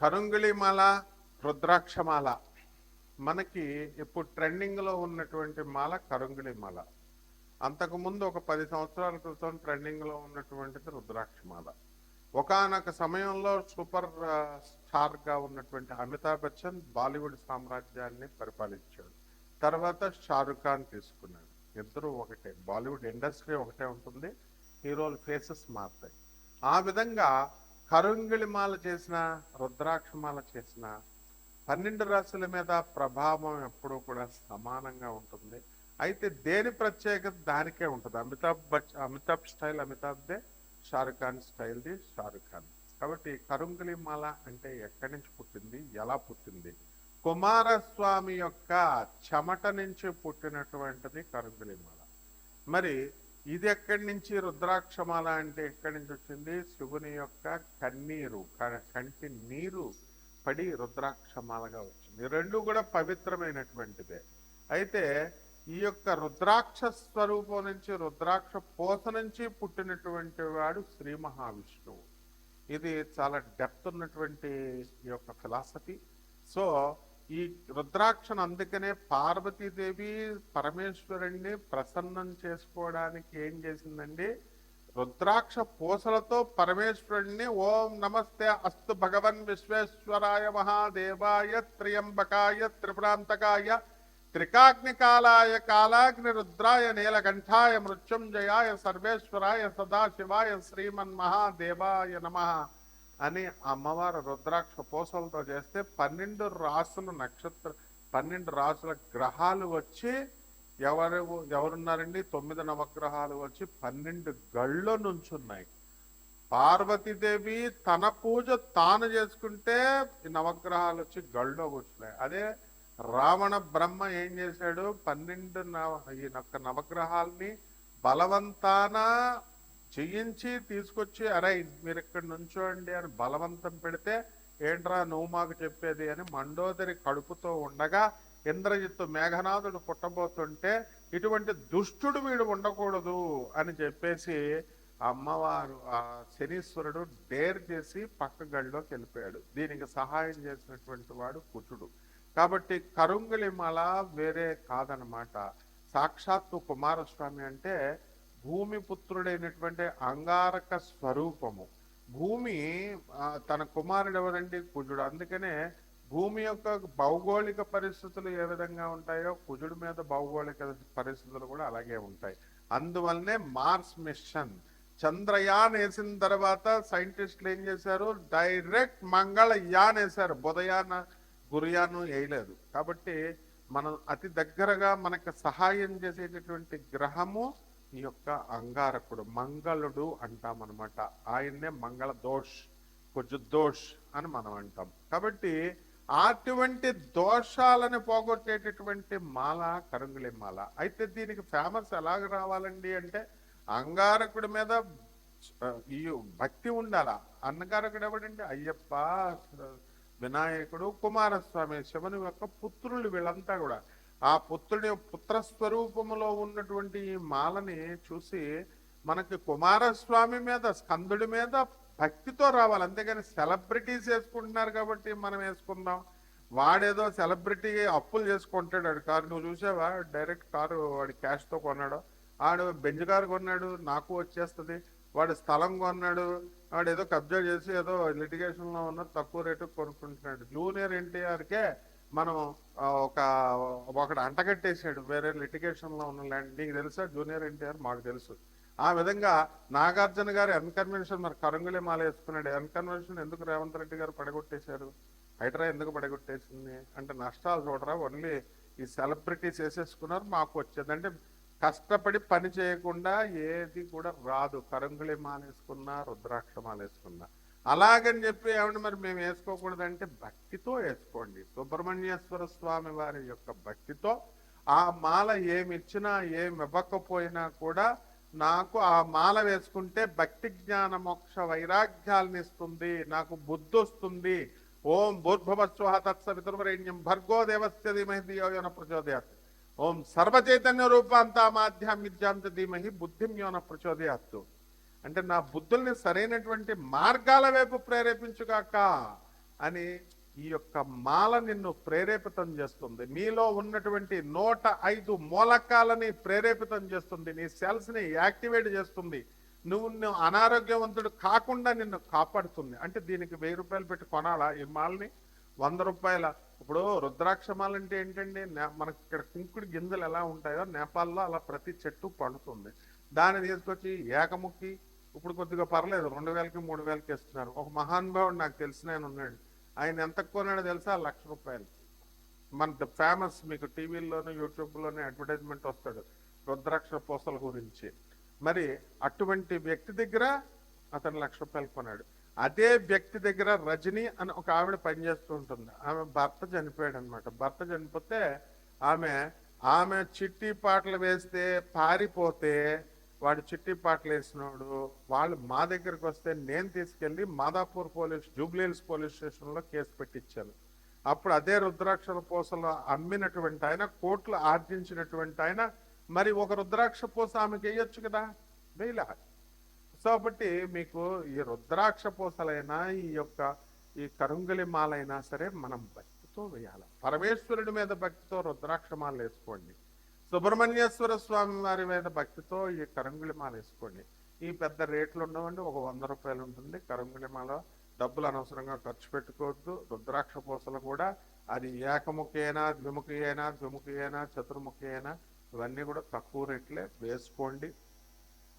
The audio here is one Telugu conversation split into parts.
కరుంగిళిమాల రుద్రాక్షమాల. మనకి ఇప్పుడు ట్రెండింగ్లో ఉన్నటువంటి మాల కరుంగిళిమాల. అంతకుముందు ఒక పది సంవత్సరాల క్రితం ట్రెండింగ్లో ఉన్నటువంటిది రుద్రాక్షమాల. ఒకానొక సమయంలో సూపర్ స్టార్గా ఉన్నటువంటి అమితాబ్ బచ్చన్ బాలీవుడ్ సామ్రాజ్యాన్ని పరిపాలించాడు. తర్వాత షారుఖ్ ఖాన్ తీసుకున్నాడు. ఇద్దరు ఒకటే. బాలీవుడ్ ఇండస్ట్రీ ఒకటే ఉంటుంది. హీరోల ఫేసెస్ మారుతాయి. ఆ విధంగా కరుంగిళిమాల చేసిన రుద్రాక్షమాల చేసిన పన్నెండు రాశుల మీద ప్రభావం ఎప్పుడూ కూడా సమానంగా ఉంటుంది. అయితే దేని ప్రత్యేకత దానికే ఉంటుంది. అమితాబ్ బచ్ అమితాబ్ స్టైల్ అమితాబ్దే షారుఖ్ ఖాన్ స్టైల్ది షారుఖ్ ఖాన్. కాబట్టి కరుంగిళిమాల అంటే ఎక్కడి నుంచి పుట్టింది? ఎలా పుట్టింది? కుమారస్వామి యొక్క చెమట నుంచి పుట్టినటువంటిది కరుంగిళిమాల మరి ఇది ఎక్కడి నుంచి? రుద్రాక్షమాల అంటే ఎక్కడి నుంచి వచ్చింది? శివుని యొక్క కన్నీరు కంటి నీరు పడి రుద్రాక్షమాలగా వచ్చింది. రెండు కూడా పవిత్రమైనటువంటిదే. అయితే ఈ యొక్క రుద్రాక్ష స్వరూపం నుంచి రుద్రాక్ష పోత నుంచి పుట్టినటువంటి వాడు శ్రీ మహావిష్ణువు. ఇది చాలా డెప్త్ ఉన్నటువంటి ఈ యొక్క ఫిలాసఫీ. సో ఈ రుద్రాక్షను అందుకనే పార్వతీదేవి పరమేశ్వరుణ్ణి ప్రసన్నం చేసుకోవడానికి ఏం చేసిందండి? రుద్రాక్ష పూసలతో పరమేశ్వరుణ్ణి ఓం నమస్తే అస్తు భగవన్ విశ్వేశ్వరాయ మహాదేవాయ త్రియంబకాయ త్రిపురాంతకాయ త్రికాగ్నికాలాయ కాలాగ్ని రుద్రాయ నీలకంఠాయ మృత్యుంజయాయ సర్వేశ్వరాయ సదాశివాయ శ్రీమన్ మహాదేవాయ నమ. అని అమ్మవారు రుద్రాక్ష పూసలతో చేస్తే పన్నెండు రాసులు నక్షత్ర పన్నెండు రాసుల గ్రహాలు వచ్చి ఎవరు ఎవరున్నారండి? తొమ్మిది నవగ్రహాలు వచ్చి పన్నెండు గళ్ళ నుంచున్నాయి. పార్వతీదేవి తన పూజ తాను చేసుకుంటే ఈ నవగ్రహాలు వచ్చి గళ్ళో కూర్చున్నాయి. అదే రావణ బ్రహ్మ ఏం చేశాడు? పన్నెండు నవ ఈ యొక్క నవగ్రహాల్ని బలవంతాన చేయించి తీసుకొచ్చి అరే మీరు ఇక్కడ నుంచోండి అని బలవంతం పెడితే ఏంట్రా నువ్వు మాకు చెప్పేది అని మండోదరి కడుపుతో ఉండగా ఇంద్రజిత్తు మేఘనాథుడు పుట్టబోతుంటే ఇటువంటి దుష్టుడు వీడు ఉండకూడదు అని చెప్పేసి అమ్మవారు ఆ శనీశ్వరుడు డేర్ చేసి పక్క గడిలోకి వెళ్ళిపోయాడు. దీనికి సహాయం చేసినటువంటి వాడు కుచుడు కాబట్టి కరుంగులిమల వేరే కాదనమాట. సాక్షాత్తు కుమారస్వామి అంటే భూమి పుత్రుడైనటువంటి అంగారక స్వరూపము. భూమి తన కుమారుడు ఎవరండి? కుజుడు. అందుకనే భూమి యొక్క భౌగోళిక పరిస్థితులు ఏ విధంగా ఉంటాయో కుజుడు మీద భౌగోళిక పరిస్థితులు కూడా అలాగే ఉంటాయి. అందువల్లనే మార్స్ మిషన్. చంద్రయాన్ వేసిన తర్వాత సైంటిస్టులు ఏం చేశారు? డైరెక్ట్ మంగళయాన్ వేశారు. బుధయాన గురియాను వేయలేదు. కాబట్టి మనం అతి దగ్గరగా మనకు సహాయం చేసేటటువంటి గ్రహము ఈ యొక్క అంగారకుడు మంగళుడు అంటాం అనమాట ఆయన్నే మంగళ దోష్ కొంచెం దోష్ అని మనం అంటాం. కాబట్టి అటువంటి దోషాలను పోగొట్టేటటువంటి మాల కరంగులే మాల. అయితే దీనికి ఫేమస్ ఎలాగ రావాలండి అంటే అంగారకుడి మీద ఈ భక్తి ఉండాలా? అంగారకుడు ఎవడండి? అయ్యప్ప వినాయకుడు కుమారస్వామి శివుని యొక్క పుత్రులు వీళ్ళంతా కూడా. ఆ పుత్రుడి పుత్రస్వరూపములో ఉన్నటువంటి ఈ మాలని చూసి మనకి కుమారస్వామి మీద స్కందుడి మీద భక్తితో రావాలి. అంతేగాని సెలబ్రిటీస్ వేసుకుంటున్నారు కాబట్టి మనం వేసుకుందాం. వాడేదో సెలబ్రిటీ అప్పులు చేసుకుంటాడు కారు. నువ్వు చూసావా? డైరెక్ట్ కారు వాడి క్యాష్తో కొన్నాడు. ఆడు బెంజ్ కారు కొన్నాడు నాకు వచ్చేస్తుంది. వాడు స్థలం కొన్నాడు వాడు ఏదో కబ్జా చేసి ఏదో లిటిగేషన్లో ఉన్న తక్కువ రేటు కొనుక్కుంటున్నాడు. జూనియర్ ఎన్టీఆర్కే మనం ఒక ఒకడు అంటగట్టేసాడు వేరే లిటికేషన్లో ఉన్న ల్యాండ్. నీకు తెలుసా? జూనియర్ ఎన్టీఆర్ మాకు తెలుసు. ఆ విధంగా నాగార్జున గారు ఎన్కన్వెన్షన్ మరి కరంగులే మాల వేసుకున్నాడు. ఎన్కన్వెన్షన్ ఎందుకు రేవంత్ రెడ్డి గారు పడగొట్టేశారు? హైడ్రా ఎందుకు పడగొట్టేసింది? అంటే నష్టాలు చూడరా? ఓన్లీ ఈ సెలబ్రిటీస్ వేసేసుకున్నారు మాకు వచ్చేది. అంటే కష్టపడి పని చేయకుండా ఏది కూడా రాదు. కరంగుళి మాల వేసుకున్నా రుద్రాక్ష మాల వేసుకున్నా. అలాగని చెప్పి ఏమంటే మరి మేము వేసుకోకూడదంటే భక్తితో వేసుకోండి. సుబ్రహ్మణ్యేశ్వర స్వామి వారి యొక్క భక్తితో ఆ మాల ఏమిచ్చినా ఏమి ఇవ్వకపోయినా కూడా నాకు ఆ మాల వేసుకుంటే భక్తి జ్ఞాన మోక్ష వైరాగ్యాలను ఇస్తుంది నాకు బుద్ధి వస్తుంది. ఓం భూర్భవస్వ తత్సవితుర్వరేణ్యం భర్గో దేవస్య ధీమహి ధియో యోన ప్రచోదయాత్. ఓం సర్వచైతన్య రూపాంత విద్యాంత ధీమహి బుద్ధిం యోన ప్రచోదయాత్తు అంటే నా బుద్ధుల్ని సరైనటువంటి మార్గాల వైపు ప్రేరేపించుగాక అని ఈ యొక్క మాల నిన్ను ప్రేరేపితం చేస్తుంది. మీలో ఉన్నటువంటి నూట ఐదు మూలకాలని ప్రేరేపితం చేస్తుంది. నీ సెల్స్ని యాక్టివేట్ చేస్తుంది. నువ్వు నువ్వు అనారోగ్యవంతుడు కాకుండా నిన్ను కాపాడుతుంది. అంటే దీనికి వెయ్యి రూపాయలు పెట్టి కొనాలా ఈ మాలని? వంద రూపాయల. ఇప్పుడు రుద్రాక్ష మాల అంటే ఏంటండి? నే- మనకి ఇక్కడ కుంకుడు గింజలు ఎలా ఉంటాయో నేపాల్లో అలా ప్రతి చెట్టు పండుతుంది. దాన్ని తీసుకొచ్చి ఏకముక్కి ఇప్పుడు కొద్దిగా పర్లేదు రెండు వేలకి మూడు వేలకి ఇస్తున్నారు. ఒక మహానుభావుడు నాకు తెలిసిన ఆయన ఉన్నాడు. ఆయన ఎంత కొన్నాడో తెలుసా? లక్ష రూపాయలు. మన ఫేమస్ మీకు టీవీల్లోనూ యూట్యూబ్లోనే అడ్వర్టైజ్మెంట్ వస్తాడు. రుద్రాక్ష పూసల గురించి. మరి అటువంటి వ్యక్తి దగ్గర అతను లక్ష రూపాయలు కొన్నాడు. అదే వ్యక్తి దగ్గర రజని అని ఒక ఆవిడ పనిచేస్తూ ఉంటుంది. ఆమె భర్త చనిపోయాడు అనమాట భర్త చనిపోతే ఆమె ఆమె చిట్టి పాటలు వేస్తే పారిపోతే వాడు చిట్టి పాటలు వేసినోడు వాళ్ళు మా దగ్గరికి వస్తే నేను తీసుకెళ్ళి మాదాపూర్ పోలీస్ జూబ్లీహిల్స్ పోలీస్ స్టేషన్లో కేసు పెట్టించాను అప్పుడు అదే రుద్రాక్షల పూసలు అమ్మినటువంటి ఆయన కోట్లు ఆర్జించినటువంటి ఆయన మరి ఒక రుద్రాక్ష పూస ఆమెకి వేయొచ్చు కదా? వేయలే. సో కాబట్టి మీకు ఈ రుద్రాక్ష పూసలైనా ఈ యొక్క ఈ కరుంగలి మాలైనా సరే మనం భక్తితో వేయాలి. పరమేశ్వరుడి మీద భక్తితో రుద్రాక్ష మాల వేసుకోండి. సుబ్రహ్మణ్యేశ్వర స్వామి వారి మీద భక్తితో ఈ కరంగుళిమాల వేసుకోండి. ఈ పెద్ద రేట్లు ఉండవండి ఒక వంద రూపాయలు ఉంటుంది. కరంగుళిమాల డబ్బులు అనవసరంగా ఖర్చు పెట్టుకోవద్దు. రుద్రాక్ష పూసలు కూడా అది ఏకముఖి అయినా ద్విముఖి అయినా ద్విముఖి అయినా చతుర్ముఖి అయినా ఇవన్నీ కూడా తక్కువ రేట్లే వేసుకోండి.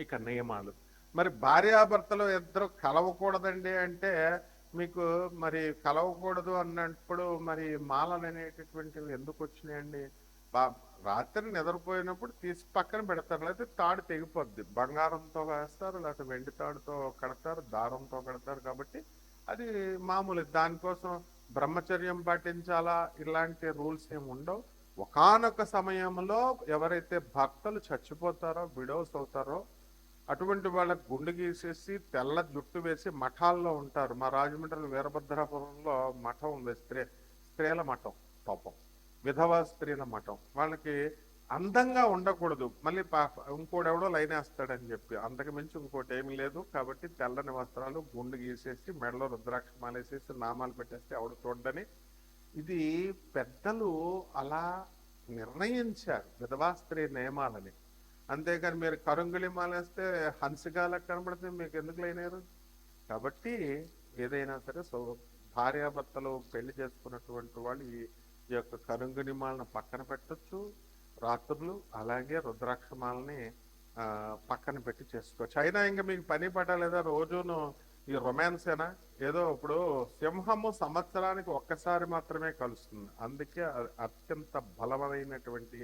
ఇక నియమాలు. మరి భార్యాభర్తలు ఇద్దరు కలవకూడదండి అంటే మీకు మరి కలవకూడదు అన్నప్పుడు మరి మాలలు అనేటటువంటివి ఎందుకు వచ్చినాయండి? బా- రాత్రి నిద్రపోయినప్పుడు తీసి పక్కన పెడతారు. లేకపోతే తాడు తెగిపోద్ది. బంగారంతో వేస్తారు లేకపోతే వెండి తాడుతో కడతారు దారంతో కడతారు కాబట్టి అది మామూలు. దానికోసం బ్రహ్మచర్యం పాటించాలా? ఇలాంటి రూల్స్ ఏమి ఉండవు. ఒకానొక సమయంలో ఎవరైతే భక్తులు చచ్చిపోతారో విడోస్ అవుతారో అటువంటి వాళ్ళకి గుండు గీసేసి తెల్ల జుట్టు వేసి మఠాల్లో ఉంటారు. మా రాజమండ్రి వీరభద్రాపురంలో మఠం ఉంది. స్త్రీ స్త్రీల మఠం పాపం. విధవా స్త్రీల మఠం. వాళ్ళకి అందంగా ఉండకూడదు. మళ్ళీ పాప ఇంకోడెవడో లైన్ వేస్తాడని చెప్పి. అంతకు మించి ఇంకోటి ఏమీ లేదు. కాబట్టి తెల్లని వస్త్రాలు గుండు గీసేసి మెడలో రుద్రాక్ష మాలేసేసి నామాలు పెట్టేస్తే ఎవడు చూడని ఇది పెద్దలు అలా నిర్ణయించారు విధవా స్త్రీ నియమాలని. అంతేకాని మీరు కరుంగులి మాలేస్తే హంసగాలకు కనబడితే మీకు ఎందుకు లేనారు కాబట్టి ఏదైనా సరే సో భార్యాభర్తలు పెళ్ళి చేసుకున్నటువంటి వాళ్ళు ఈ ఈ యొక్క కరుంగుని మాలను పక్కన పెట్టొచ్చు రాత్రులు అలాగే రుద్రాక్షమాలని పక్కన పెట్టి చేసుకోవచ్చు. అయినా ఇంకా మీకు పని పట్టలేదా రోజును ఈ రొమాన్సేనా ఏదో ఇప్పుడు సింహము సంవత్సరానికి ఒక్కసారి మాత్రమే కలుస్తుంది. అందుకే అది అత్యంత బలమైనటువంటి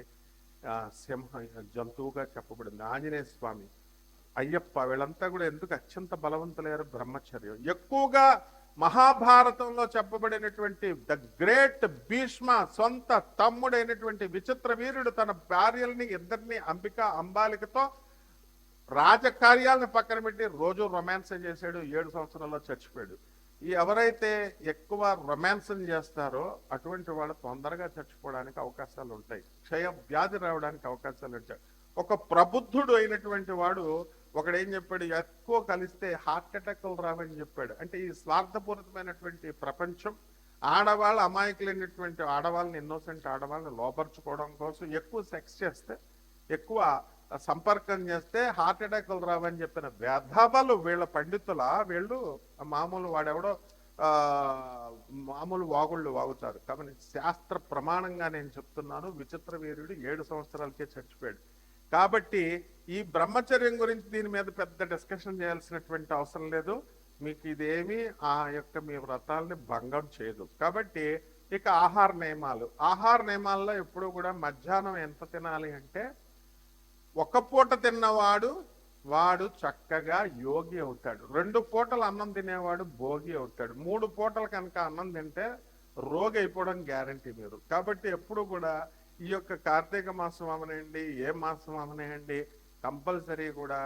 సింహ జంతువుగా చెప్పబడింది. ఆంజనేయ స్వామి. అయ్యప్ప వీళ్ళంతా కూడా ఎందుకు అత్యంత బలవంతులయ్యారు? బ్రహ్మచర్యం. ఎక్కువగా మహాభారతంలో చెప్పబడినటువంటి ద గ్రేట్ భీష్మ సొంత తమ్ముడైనటువంటి విచిత్ర వీరుడు తన భార్యల్ని ఇద్దరిని అంబిక అంబాలికతో రాజకార్యాలను పక్కన పెట్టి రోజు రొమాన్స్ చేశాడు ఏడు సంవత్సరాల్లో చచ్చిపోయాడు. ఈ ఎవరైతే ఎక్కువ రొమాన్స్ చేస్తారో అటువంటి వాళ్ళు తొందరగా చచ్చిపోవడానికి అవకాశాలు ఉంటాయి. క్షయ వ్యాధి రావడానికి అవకాశాలు ఉంటాయి. ఒక ప్రబుద్ధుడు అయినటువంటి వాడు ఒకడు ఏం చెప్పాడు ఎక్కువ కలిస్తే హార్ట్ అటాక్లు రావని చెప్పాడు. అంటే ఈ స్వార్థపూరితమైనటువంటి ప్రపంచం ఆడవాళ్ళు అమాయకులైనటువంటి ఆడవాళ్ళని ఇన్నోసెంట్ ఆడవాళ్ళని లోపరుచుకోవడం కోసం ఎక్కువ సెక్స్ చేస్తే ఎక్కువ సంపర్కం చేస్తే హార్ట్ అటాక్లు రావని చెప్పిన వ్యధబలు వీళ్ళ పండితుల వీళ్ళు మామూలు వాడెవడో మామూలు వాగుళ్ళు వాగుతారు. కాబట్టి శాస్త్ర ప్రమాణంగా నేను చెప్తున్నాను. విచిత్ర వీరుడు ఏడు సంవత్సరాలకే చచ్చిపోయాడు. కాబట్టి ఈ బ్రహ్మచర్యం గురించి దీని మీద పెద్ద డిస్కషన్ చేయాల్సినటువంటి అవసరం లేదు. మీకు ఇదేమి ఆ యొక్క మీ వ్రతాలని భంగం చేయదు. కాబట్టి ఇక ఆహార నియమాలు. ఆహార నియమాల్లో ఎప్పుడు కూడా మధ్యాహ్నం ఎంత తినాలి అంటే ఒక పూట తిన్నవాడు వాడు చక్కగా యోగి అవుతాడు. రెండు పూటలు అన్నం తినేవాడు భోగి అవుతాడు. మూడు పూటలు కనుక అన్నం తింటే రోగి అయిపోవడం గ్యారంటీ మీరు. కాబట్టి ఎప్పుడు కూడా ఈ యొక్క కార్తీక మాసం అవనండి ఏ మాసం అవనండి కంపల్సరీ కూడా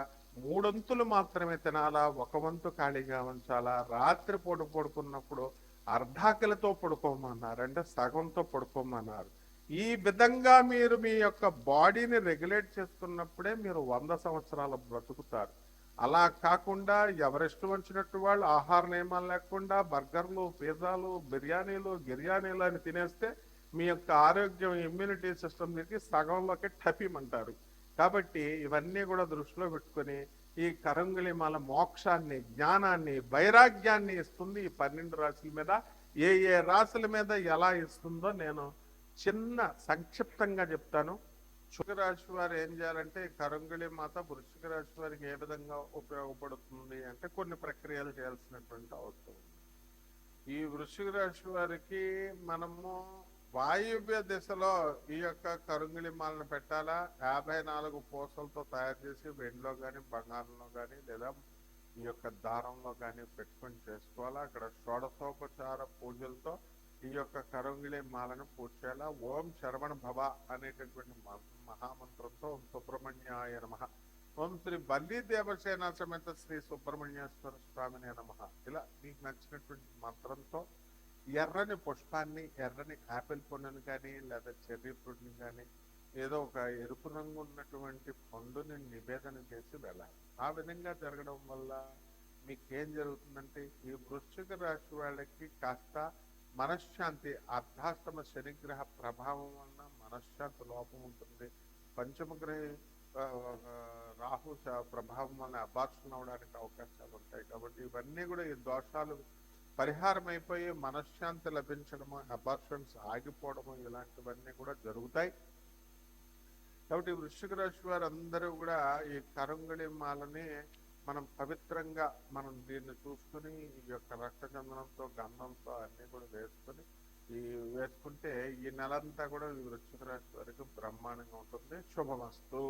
మూడొంతులు మాత్రమే తినాలా ఒక వంతు ఖాళీగా ఉంచాలా రాత్రి పూట పడుకున్నప్పుడు అర్ధాకలతో పడుకోమన్నారు అంటే సగంతో పడుకోమన్నారు. ఈ విధంగా మీరు మీ యొక్క బాడీని రెగ్యులేట్ చేసుకున్నప్పుడే మీరు వంద సంవత్సరాలు బ్రతుకుతారు. అలా కాకుండా ఎవరిష్టం వచ్చినట్టు వాళ్ళు ఆహార నియమాలు లేకుండా బర్గర్లు పిజ్జాలు బిర్యానీలు గిర్యానీలు అని తినేస్తే మీ యొక్క ఆరోగ్యం ఇమ్యూనిటీ సిస్టమ్కి సగంలోకి టపిమంటారు. కాబట్టి ఇవన్నీ కూడా దృష్టిలో పెట్టుకొని ఈ కరంగుళిమాల మోక్షాన్ని జ్ఞానాన్ని వైరాగ్యాన్ని ఇస్తుంది ఈ పన్నెండు రాశుల మీద. ఏ ఏ రాశుల మీద ఎలా ఇస్తుందో నేను చిన్న సంక్షిప్తంగా చెప్తాను. వృశ్చిక రాశి వారు ఏం చేయాలంటే కరంగుళి మాత వృశ్చిక రాశి వారికి ఏ విధంగా ఉపయోగపడుతుంది అంటే కొన్ని ప్రక్రియలు చేయాల్సినటువంటి అవసరం ఉంది. ఈ వృశ్చిక రాశి వారికి మనము వాయువ్య దిశలో ఈ యొక్క కరుంగిలి మాలను పెట్టాలా? యాభై నాలుగు పూసలతో తయారు చేసి వెండిలో కానీ బంగారంలో కానీ లేదా ఈ యొక్క దారంలో కానీ పెట్టుకొని చేసుకోవాలా? అక్కడ షోడశోపచార పూజలతో ఈ యొక్క కరుంగిలి మాలను పూజ చేయాలా? ఓం శరవణ భవ అనేటటువంటి మ- మహామంత్రంతో ఓం సుబ్రహ్మణ్యాయ నమ. ఓం శ్రీ బల్లి దేవసేన సమేత శ్రీ సుబ్రహ్మణ్యేశ్వర స్వామిని నమ. ఇలా మీకు నచ్చినటువంటి మంత్రంతో ఎర్రని పుష్పాన్ని ఎర్రని యాపిల్ పండుని కానీ లేదా చెర్రీ ఫ్రూట్ని కానీ ఏదో ఒక ఎరుపు రంగు ఉన్నటువంటి పండుని నివేదన చేసి వెళ్ళాలి. ఆ విధంగా జరగడం వల్ల మీకేం జరుగుతుందంటే ఈ వృశ్చిక రాశి వాళ్ళకి కాస్త మనశ్శాంతి అర్ధాష్టమ శనిగ్రహ ప్రభావం వలన మనశ్శాంతి లోపం ఉంటుంది. పంచమగ్రహ రాహు ప్రభావం వలన అబార్షన్ అవడానికి అవకాశాలు ఉంటాయి. కాబట్టి ఇవన్నీ కూడా ఈ దోషాలు పరిహారం అయిపోయి మనశ్శాంతి లభించడము అబార్షన్స్ ఆగిపోవడము ఇలాంటివన్నీ కూడా జరుగుతాయి. కాబట్టి వృశ్చిక రాశి వారు అందరూ కూడా ఈ కరంగళి మాలని మనం పవిత్రంగా మనం దీన్ని చూసుకుని ఈ యొక్క రక్తచందనంతో గంధంతో అన్ని కూడా వేసుకొని ఈ వేసుకుంటే ఈ నెలంతా కూడా ఈ వృశ్చిక రాశి వారికి బ్రహ్మాండంగా ఉంటుంది. శుభమస్తు.